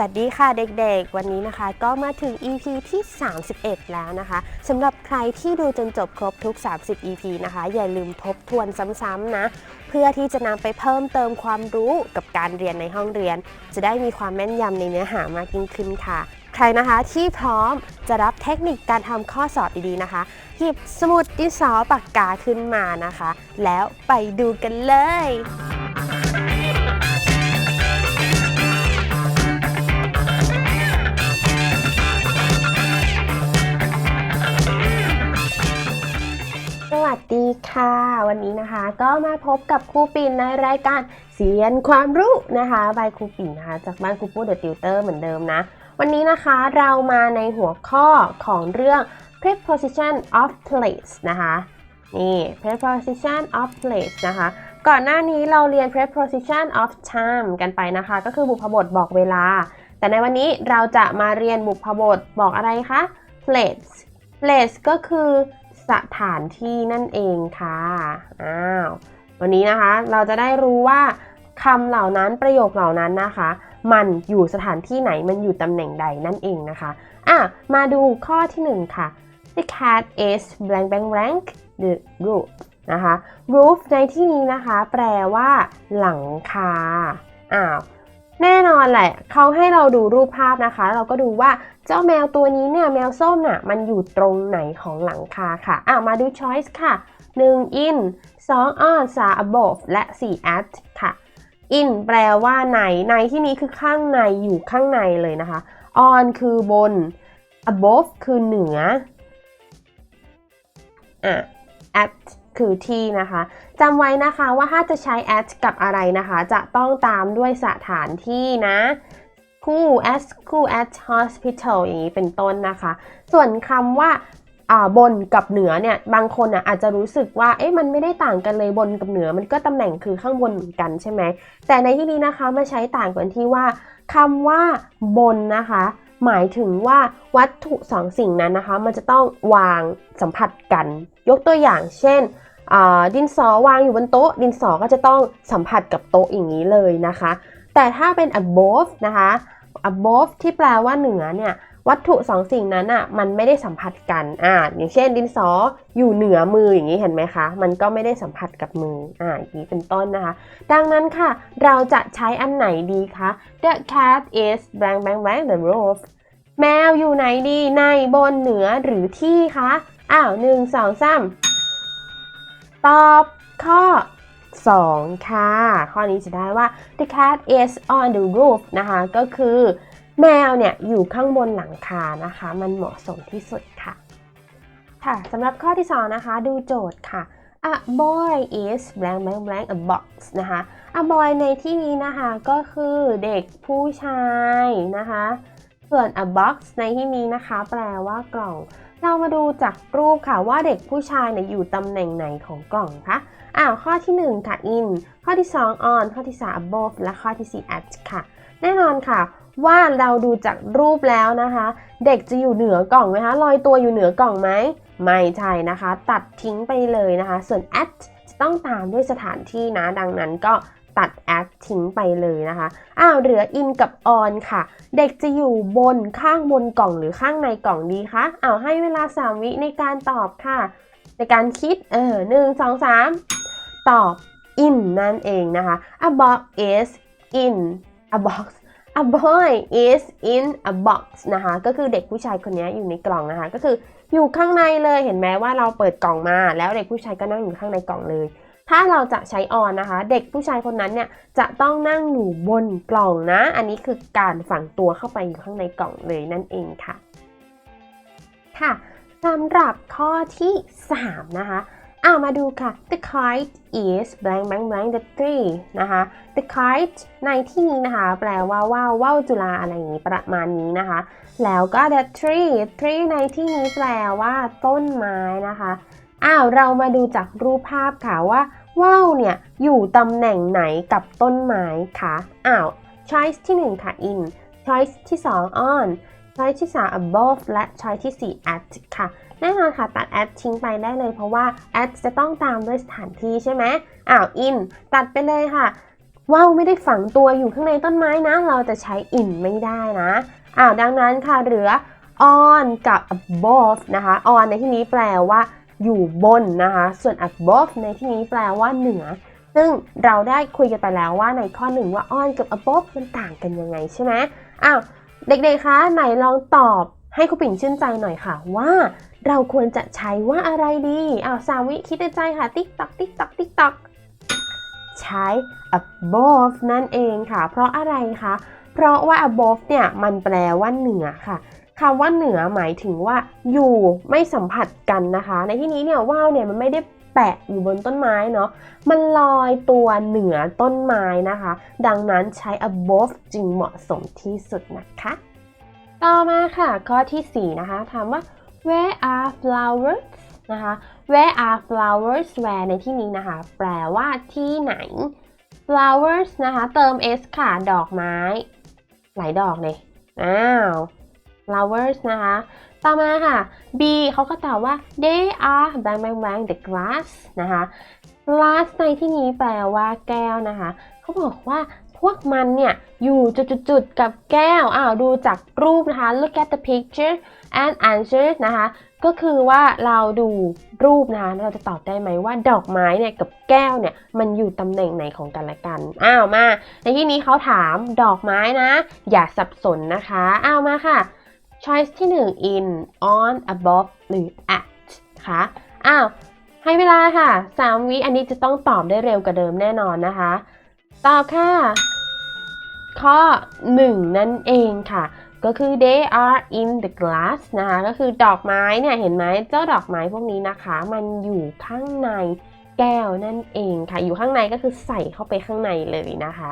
วัสดีค่ะเด็กๆ วันนี้นะคะ ก็มาถึง EP ที่ 31 แล้วนะคะสำหรับใครที่ดูจนจบครบทุก 30 EP นะคะ อย่าลืมทบทวนซ้ำๆนะ เพื่อที่จะนำไปเพิ่มเติมความรู้กับการเรียนในห้องเรียน จะได้มีความแม่นยำในเนื้อหามากยิ่งขึ้นค่ะ ใครนะคะที่พร้อมจะรับเทคนิคการทำข้อสอบดีๆนะคะ หยิบสมุดดินสอปากกาขึ้นมานะคะ แล้วไปดูกันเลย วัสดีค่ะ วันนี้นะคะก็มาพบกับครูปิ่นในรายการเสียนความรู้นะคะบายครูปิ่นนะคะจากบ้านครูปู้เดอะติวเตอร์เหมือนเดิมนะ วันนี้นะคะเรามาในหัวข้อของเรื่อง preposition of place นะคะนี่ preposition of place นะคะ ก่อนหน้านี้เราเรียน preposition of time กันไปนะคะ ก็คือบุพบทบอกเวลา แต่ในวันนี้เราจะมาเรียนบุพบทบอกอะไรคะ place place ก็คือ สถานที่นั่นเองค่ะอ้าววันนี้นะคะเราจะได้รู้ว่าคำเหล่านั้นประโยคเหล่านั้นนะคะ มันอยู่สถานที่ไหนมันอยู่ตำแหน่งใดนั่นเองนะคะอะมาดูข้อที่หนึ่งค่ะ The cat is blank blank blank the roof นะคะ roof ในที่นี้นะคะ แปลว่า หลังคาอ้าว แน่นอนแหละเขาให้เราดูรูปภาพนะคะ เราก็ดูว่าเจ้าแมวตัวนี้เนี่ยแมวส้มน่ะมันอยู่ตรงไหนของหลังคาค่ะอะมาดู choice ค่ะ 1 in 2 on 3 above และ 4 at ค่ะ in แปลว่าในในที่นี้คือข้างในอยู่ข้างในเลยนะคะ on คือบน above คือเหนืออะ at คือที่นะคะจำไว้นะคะว่าถ้าจะใช้ at กับอะไรนะคะ จะต้องตามด้วยสถานที่นะ school at school at hospital อย่างนี้เป็นต้นนะคะ ส่วนคำว่าบนกับเหนือเนี่ยบางคนอะอาจจะรู้สึกว่าเอ๊ะมันไม่ได้ต่างกันเลยบนกับเหนือมันก็ตำแหน่งคือข้างบนเหมือนกันใช่ไหมแต่ในที่นี้นะคะมาใช้ต่างกันที่ว่าคำว่าบนนะคะ หมายถึงว่าวัตถุสองสิ่งนั้นนะคะ มันจะต้องวางสัมผัสกัน ยกตัวอย่างเช่น ดินสอวางอยู่บนโต๊ะ ดินสอก็จะต้องสัมผัสกับโต๊ะอย่างนี้เลยนะคะ แต่ถ้าเป็น above นะคะ above ที่แปลว่าเหนือเนี่ยวัตถุสองสิ่งนั้นอะมันไม่ได้สัมผัสกันอ่าอย่างเช่น ดินสออยู่เหนือมืออย่างนี้เห็นไหมคะ มันก็ไม่ได้สัมผัสกับมืออ่าอย่างนี้เป็นต้นนะคะ ดังนั้นค่ะ เราจะใช้อันไหนดีคะ The cat is blank blank blank the roof แมวอยู่ไหนดีในบนเหนือหรือที่คะอ้าวหนึ่งสองสาม ตอบข้อ 2 ค่ะ ข้อนี้จะได้ว่า the cat is on the roof นะคะ ก็คือแมวเนี่ยอยู่ข้างบนหลังคานะคะ มันเหมาะสมที่สุดค่ะ ค่ะสำหรับข้อที่ 2 นะคะ ดูโจทย์ค่ะ a boy is blank blank blank a box นะคะ a boy ในที่นี้นะคะก็คือเด็กผู้ชายนะคะ ส่วน a box ในที่นี้นะคะ แปลว่ากล่อง เรามาดูจากรูปค่ะว่าเด็กผู้ชายเนี่ยอยู่ตำแหน่งไหนของกล่องคะอ้าวข้อที่ 1 ค่ะ in ข้อที่ 2 on ข้อที่ 3 above และข้อที่ 4 at ค่ะ แน่นอนค่ะ ว่าเราดูจากรูปแล้วนะคะ เด็กจะอยู่เหนือกล่องไหมคะลอยตัวอยู่เหนือกล่องไหมไม่ใช่นะคะ ตัดทิ้งไปเลยนะคะ ส่วน at จะต้องตามด้วยสถานที่นะ ดังนั้นก็ ตัด at ทิ้งไปเลยนะคะ อ้าว เหลือ in กับ on ค่ะ เด็กจะอยู่บนข้างบนกล่องหรือข้างในกล่องดีคะอ้าว ให้เวลา 3 วิในการตอบค่ะ ในการคิด เออหนึ่งสองสามตอบ in นั่นเองนะคะ a box is in a box a boy is in a box นะคะ ก็คือเด็กผู้ชายคนนี้อยู่ในกล่องนะคะ ก็คืออยู่ข้างในเลย เห็นไหมว่าเราเปิดกล่องมา แล้วเด็กผู้ชายก็นั่งอยู่ข้างในกล่องเลย ถ้าเราจะใช้ on นนะคะ เด็กผู้ชายคนนั้นเนี่ยจะต้องนั่งอยู่บนกล่องนะ อันนี้คือการฝังตัวเข้าไปอยู่ข้างในกล่องเลยนั่นเองค่ะ ค่ะสำหรับข้อที่ 3 นะคะอามาดูค่ะ the kite is blank blank blank the tree นะคะ the kite ในที่นี้นะคะ แปลว่าว่าวว่าวจุฬาอะไรอย่างนี้ประมาณนี้นะคะ แล้วก็ the tree tree ในที่นี้แปลว่าต้นไม้นะคะ อ้าว เรามาดูจากรูปภาพค่ะว่า ว่าวเนี่ยอยู่ตำแหน่งไหนกับต้นไม้คะอ้าว choice ที่ 1 ค่ะ in choice ที่ 2 on choice ที่ 3 above และ choice ที่ 4 at ค่ะ แน่นอนค่ะ ตัด at ทิ้งไปได้เลยเพราะว่า at จะต้องตามด้วยสถานที่ใช่ไหมอ้าว in ตัดไปเลยค่ะว่าวไม่ได้ฝังตัวอยู่ข้างในต้นไม้นะ เราจะใช้ in ไม่ได้นะอ้าวดังนั้นค่ะเหลือ on กับ above นะคะ on ในที่นี้แปลว่า อยู่บนนะคะ ส่วน above ในที่นี้แปลว่าเหนือ ซึ่งเราได้คุยกันไปแล้วว่าในข้อหนึ่งว่า on กับ above มันต่างกันยังไงใช่ไหมอ้าวเด็กๆ คะ ไหนลองตอบให้ครูปิ่นชื่นใจหน่อยค่ะว่าเราควรจะใช้ว่าอะไรดีอ้าวสาวิคิดในใจค่ะ ติ๊กตักติ๊กตักติ๊กตักใช้ above นั่นเองค่ะ เพราะอะไรคะ เพราะว่า above เนี่ย มันแปลว่าเหนือค่ะ คำว่าเหนือหมายถึงว่าอยู่ไม่สัมผัสกันนะคะ ในที่นี้เนี่ยว่าวเนี่ยมันไม่ได้แปะอยู่บนต้นไม้เนาะมันลอยตัวเหนือต้นไม้นะคะ ดังนั้นใช้ above จึงเหมาะสมที่สุดนะคะ ต่อมาค่ะข้อที่ 4 นะคะถามว่า where are flowers นะคะ where are flowers where ในที่นี้นะคะ แปลว่าที่ไหน flowers นะคะ เติม s ค่ะ ดอกไม้ หลายดอกเลย อ้าว flowers นะคะ ต่อมาค่ะ B เขาก็ตอบว่า they are bang bang bang the glass นะคะ glass ในที่นี้แปลว่าแก้วนะคะ เขาบอกว่าพวกมันเนี่ย อยู่จุดๆๆกับแก้ว อ้าวดูจากรูปนะคะ look at the picture and answer นะคะ ก็คือว่าเราดูรูปนะคะ เราจะตอบได้ไหมว่าดอกไม้เนี่ยกับแก้วเนี่ย มันอยู่ตำแหน่งไหนของกันและกัน อ้าวมา ในที่นี้เขาถามดอกไม้นะ อย่าสับสนนะคะ อ้าวมาค่ะ choice ที่ 1 in on above หรือ at ค่ะอ้าวให้เวลาค่ะ 3 วิอันนี้จะต้องตอบได้เร็วกว่าเดิมแน่นอนนะคะ ตอบค่ะ ข้อ 1 นั่นเองค่ะ ก็คือ they are in the glass นะคะ ก็คือดอกไม้เนี่ย เห็นไหมเจ้าดอกไม้พวกนี้นะคะ มันอยู่ข้างในแก้วนั่นเองค่ะ อยู่ข้างในก็คือใส่เข้าไปข้างในเลยนะคะ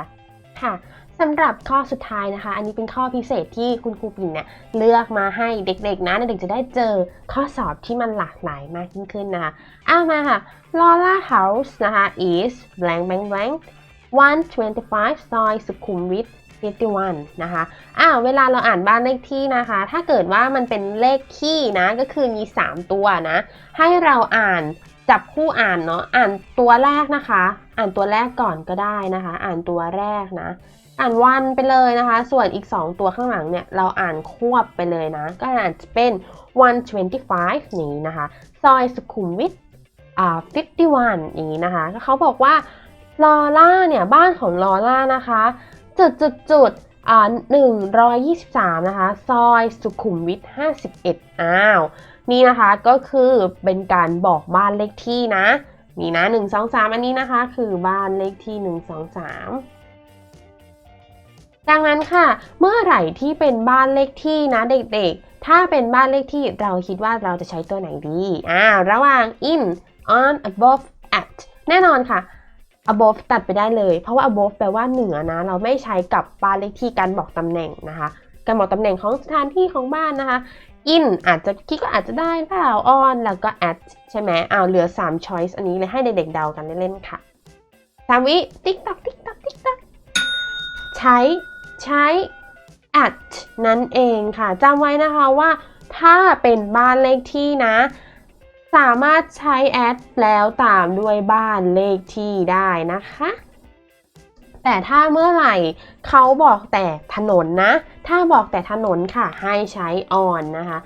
ค่ะ สำหรับข้อสุดท้ายนะคะ อันนี้เป็นข้อพิเศษที่คุณครูปิ่นเนี่ยเลือกมาให้เด็กๆนะเด็กๆจะได้เจอข้อสอบที่มันหลากหลายมากยิ่งขึ้นนะคะอ้าวมาค่ะ Lola House นะคะ is blank blank blank 125 ซอยสุขุมวิท51นะคะ อ้าวเวลาเราอ่านบ้านเลขที่นะคะ ถ้าเกิดว่ามันเป็นเลขคี่นะ ก็คือมี 3 ตัวนะ ให้เราอ่านจับคู่อ่านเนาะ อ่านตัวแรกนะคะ อ่านตัวแรกก่อนก็ได้นะคะ อ่านตัวแรกนะ อ่านวันไปเลยนะคะ ส่วนอีก 2 ตัวข้างหลังเนี่ย เราอ่านควบไปเลยนะ ก็อาจจะเป็น 125นี้นะคะ ซอยสุขุมวิทอ่า51 อย่างนี้นะคะก็เขาบอกว่าลอล่าเนี่ย บ้านของลอล่านะคะ จุดจุดจุดอ่า123 นะคะ ซอยสุขุมวิท 51 อ้าว นี่นะคะก็คือเป็นการบอกบ้านเลขที่นะ นี่นะ 1 2 3 อันนี้นะคะ คือบ้านเลขที่ 1 2 3 ดังนั้นค่ะ เมื่อไหร่ที่เป็นบ้านเลขที่นะเด็กๆ ถ้าเป็นบ้านเลขที่เราคิดว่าเราจะใช้ตัวไหนดีอ่าระหว่าง in on above at แน่นอนค่ะ above ตัดไปได้เลย เพราะว่า above แปลว่าเหนือนะ เราไม่ใช้กับบ้านเลขที่การบอกตำแหน่งนะคะ การบอกตำแหน่งของสถานที่ของบ้านนะคะ in อาจจะคิดก็อาจจะได้เปล่า on แล้วก็ at ใช่ไหมอ้าวเหลือ 3 choice อันนี้เลยให้เด็กๆเดากันเล่นๆค่ะสามวิ ติ๊กตักติ๊กตักติ๊กตักใช้ ใช้ at นั่นเองค่ะจำไว้นะคะว่า ถ้าเป็นบ้านเลขที่นะ สามารถใช้ at แล้วตามด้วยบ้านเลขที่ได้นะคะแต่ถ้าเมื่อไหร่เขาบอกแต่ถนนนะ ถ้าบอกแต่ถนนค่ะให้ใช้ on นะคะ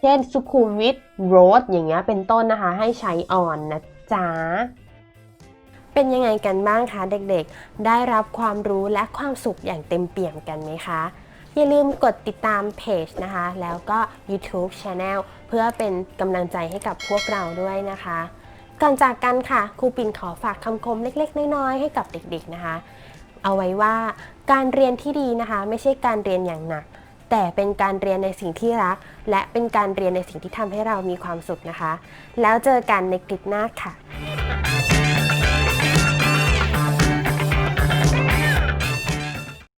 เช่นสุขุมวิท road อย่างเงี้ยเป็นต้นนะคะ ให้ใช้ on นะจ๊ะ เป็นยังไงกันบ้างคะเด็กๆ ได้รับความรู้และความสุขอย่างเต็มเปี่ยมกันไหมคะ อย่าลืมกดติดตามเพจนะคะ แล้วก็ YouTube Channel เพื่อเป็นกำลังใจให้กับพวกเราด้วยนะคะ ก่อนจากกันค่ะครูปิ่นขอฝากคำคมเล็กๆ น้อยๆ ให้กับเด็กๆนะคะ เอาไว้ว่าการเรียนที่ดีนะคะ ไม่ใช่การเรียนอย่างหนักแต่เป็นการเรียนในสิ่งที่รัก และเป็นการเรียนในสิ่งที่ทำให้เรามีความสุขนะคะ แล้วเจอกันในคลิปหน้าค่ะ